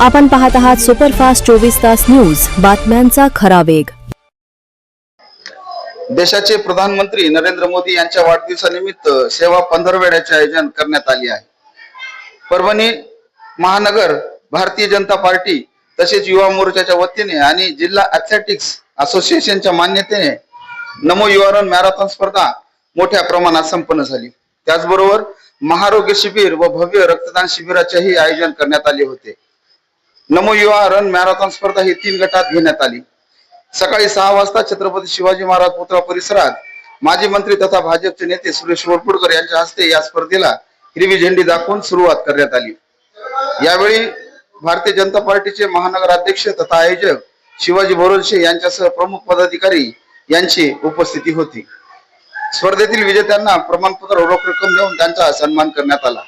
आपण पाहत आहात सुपरफास्ट चोवीस तास न्यूज. बातम्यांचा खरा वेग. देशाचे प्रधानमंत्री नरेंद्र मोदी यांच्या वाढदिवसानिमित्त सेवा पंधरवड्याचे आयोजन करण्यात आले आहे. परभणी महानगर भारतीय जनता पार्टी तसेच युवा मोर्चाच्या वतीने आणि जिल्हा ऍथलेटिक्स असोसिएशनच्या मान्यतेने नमो युवा रन मॅरेथॉन स्पर्धा मोठ्या प्रमाणात संपन्न झाली. त्याचबरोबर महारोग्य शिबिर व भव्य रक्तदान शिबिराचेही आयोजन करण्यात आले होते. नमो युवा रन मॅरेथॉन स्पर्धा ही तीन गटात घेण्यात आली. सकाळी सहा वाजता छत्रपती शिवाजी महाराज पुतळा परिसरात माजी मंत्री तथा भाजपचे नेते सुरेश वरपुडकर यांच्या हस्ते या स्पर्धेला हिरवी झेंडी दाखवून सुरुवात करण्यात आली. यावेळी भारतीय जनता पार्टीचे महानगर अध्यक्ष तथा आयोजक शिवाजी बोरलशे यांच्यासह प्रमुख पदाधिकारी यांची उपस्थिती होती. स्पर्धेतील विजेत्यांना प्रमाणपत्र ओळख रोख रक्कम देऊन त्यांचा सन्मान करण्यात आला.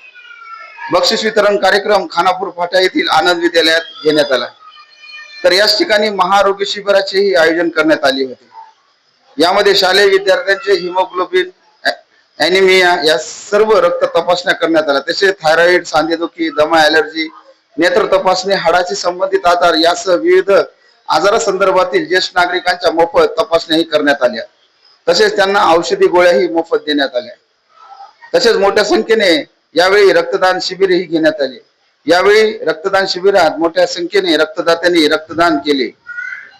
बक्षीस वितरण कार्यक्रम खानापूर फाटा येथील आनंद विद्यालयात घेण्यात आला. तर याच ठिकाणी महाआरोग्य शिबिराचेही आयोजन करण्यात आले होते. यामध्ये शालेय विद्यार्थ्यांचे हिमोग्लोबिन अॅनिमिया या सर्व रक्त तपासण्या करण्यात आल्या. तसेच थायरॉइड सांधेदुखी दमा ऍलर्जी नेत्र तपासणी हाडाशी संबंधित आजार यासह विविध आजारासंदर्भातील ज्येष्ठ नागरिकांच्या मोफत तपासण्याही करण्यात आल्या. तसेच त्यांना औषधी गोळ्याही मोफत देण्यात आल्या. तसेच मोठ्या संख्येने यावेळी रक्तदान शिबिरही घेण्यात आले. यावेळी रक्तदान शिबिरात मोठ्या संख्येने रक्तदात्यांनी रक्तदान केले.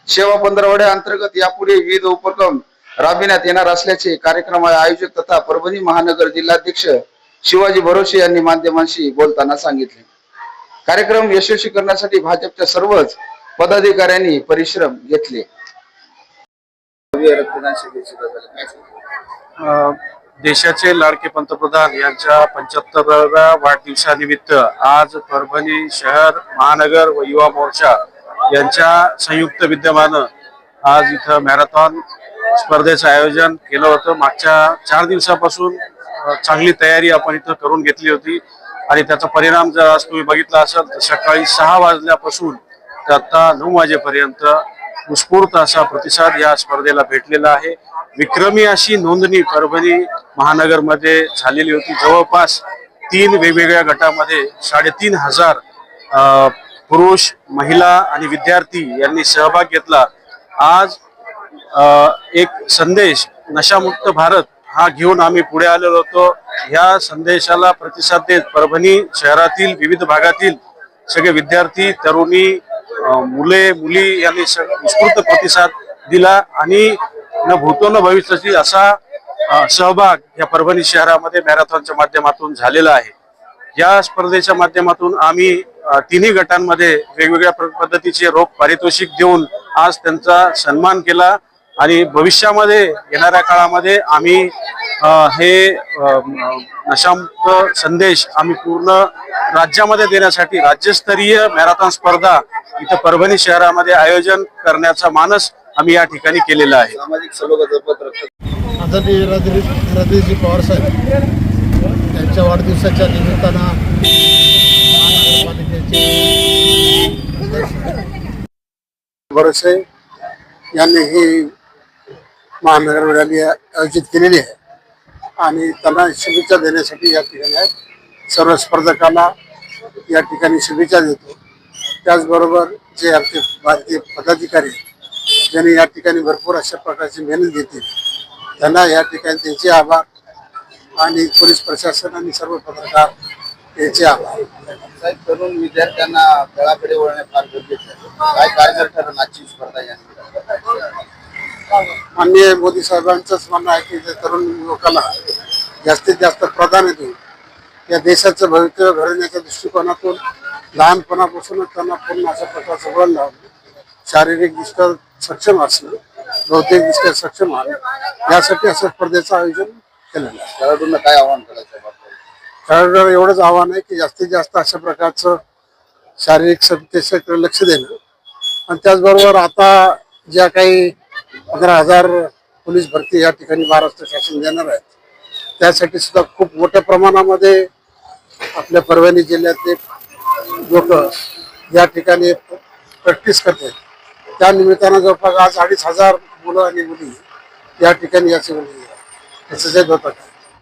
सेवा पंधरवड्या अंतर्गत यापुढे विविध उपक्रम राबविण्यात येणार असल्याचे कार्यक्रम आयोजक तथा परभणी महानगर जिल्हाध्यक्ष शिवाजी भरोसे यांनी माध्यमांशी बोलताना सांगितले. कार्यक्रम यशस्वी करण्यासाठी भाजपच्या सर्वच पदाधिकाऱ्यांनी परिश्रम घेतले. रक्तदान शिबिर देशाचे लाडके पंतप्रधान यांच्या पंच्याहत्तराव्या वाढदिवसानिमित्त आज परभणी शहर महानगर व युवा मोर्चा यांच्या संयुक्त विद्यमानं आज इथं मॅरेथॉन स्पर्धेचं आयोजन केलं होतं. मागच्या चार दिवसापासून चांगली तयारी आपण इथं करून घेतली होती आणि त्याचा परिणाम जर आज तुम्ही बघितला असाल तर सकाळी सहा वाजल्यापासून तर आता नऊ वाजेपर्यंत उत्स्फूर्त असा प्रतिसाद या स्पर्धेला भेटलेला आहे. विक्रमी अशी नोंदणी परभणी महानगरमध्ये झालेली होती. जवळपास तीन वेगवेगळ्या गटामध्ये साडेतीन हजार पुरुष महिला आणि विद्यार्थी यांनी सहभाग घेतला. आज एक संदेश नशामुक्त भारत हा घेऊन आम्ही पुढे आलेलो होतो. ह्या संदेशाला प्रतिसाद देत परभणी शहरातील विविध भागातील सगळे विद्यार्थी तरुणी मुले मुली यांनी उत्स्फूर्त प्रतिसाद दिला आणि न भूतो न भविष्याची असा सहभाग या परभणी शहरामध्ये मॅरेथॉनच्या माध्यमातून झालेला आहे. या स्पर्धेच्या माध्यमातून आम्ही तिन्ही गटांमध्ये वेगवेगळ्या पद्धतीचे रोख पारितोषिक देऊन आज त्यांचा सन्मान केला आणि भविष्यामध्ये येणाऱ्या काळामध्ये आम्ही हे नशामुक्त संदेश आम्ही पूर्ण राज्यामध्ये देण्यासाठी राज्यस्तरीय मॅरेथॉन स्पर्धा इथं परभणी शहरामध्ये आयोजन करण्याचा मानस आम्ही या ठिकाणी केलेला आहे. आदरणीय राजेशजी पवार साहेब त्यांच्या वाढदिवसाच्या निमित्तानं भरोसे यांनी ही महानगर रॅली आयोजित केलेली आहे. आणि त्यांना शुभेच्छा देण्यासाठी या ठिकाणी आहेत. सर्व स्पर्धकांना या ठिकाणी शुभेच्छा देतो. त्याचबरोबर जे आमचे भारतीय पदाधिकारी ज्यांनी या ठिकाणी भरपूर अशा प्रकारची मेहनत घेतली त्यांना या ठिकाणी त्यांचे आभार आणि पोलीस प्रशासन आणि सर्व पत्रकार यांचे आभार. साहेब तरुण विद्यार्थ्यांना खेळाकडे वळणे फार गरजेचे आहे. काय कारगर आजची स्पर्धा या माननीय मोदी साहेबांचंच म्हणणं आहे की जे तरुण लोकांना जास्तीत जास्त प्राधान्य देऊन या देशाचं भवितव्य घडवण्याच्या दृष्टिकोनातून लहानपणापासूनच त्यांना पूर्ण अशा प्रकारचं वळण लावलं. शारीरिकदृष्ट्या सक्षम असणं बौद्धिकदृष्ट्या सक्षम व्हावं यासाठी असं स्पर्धेचं आयोजन केलेलं आहे. खेळाडूंना काय आव्हान करायचं? खेळाडूंना एवढंच आव्हान आहे की जास्तीत जास्त अशा प्रकारचं शारीरिक सत्तेकडे लक्ष देणं. आणि त्याचबरोबर आता ज्या काही पंधरा हजार पोलीस भरती या ठिकाणी महाराष्ट्र शासन देणार आहेत त्यासाठी सुद्धा खूप मोठ्या प्रमाणामध्ये आपल्या परभणी जिल्ह्यातले लोक या ठिकाणी प्रॅक्टिस करतात. त्या निमित्तानं जवळपास आज अडीच हजार मुलं आणि मुली या ठिकाणी याची एक्सरसाइज होतात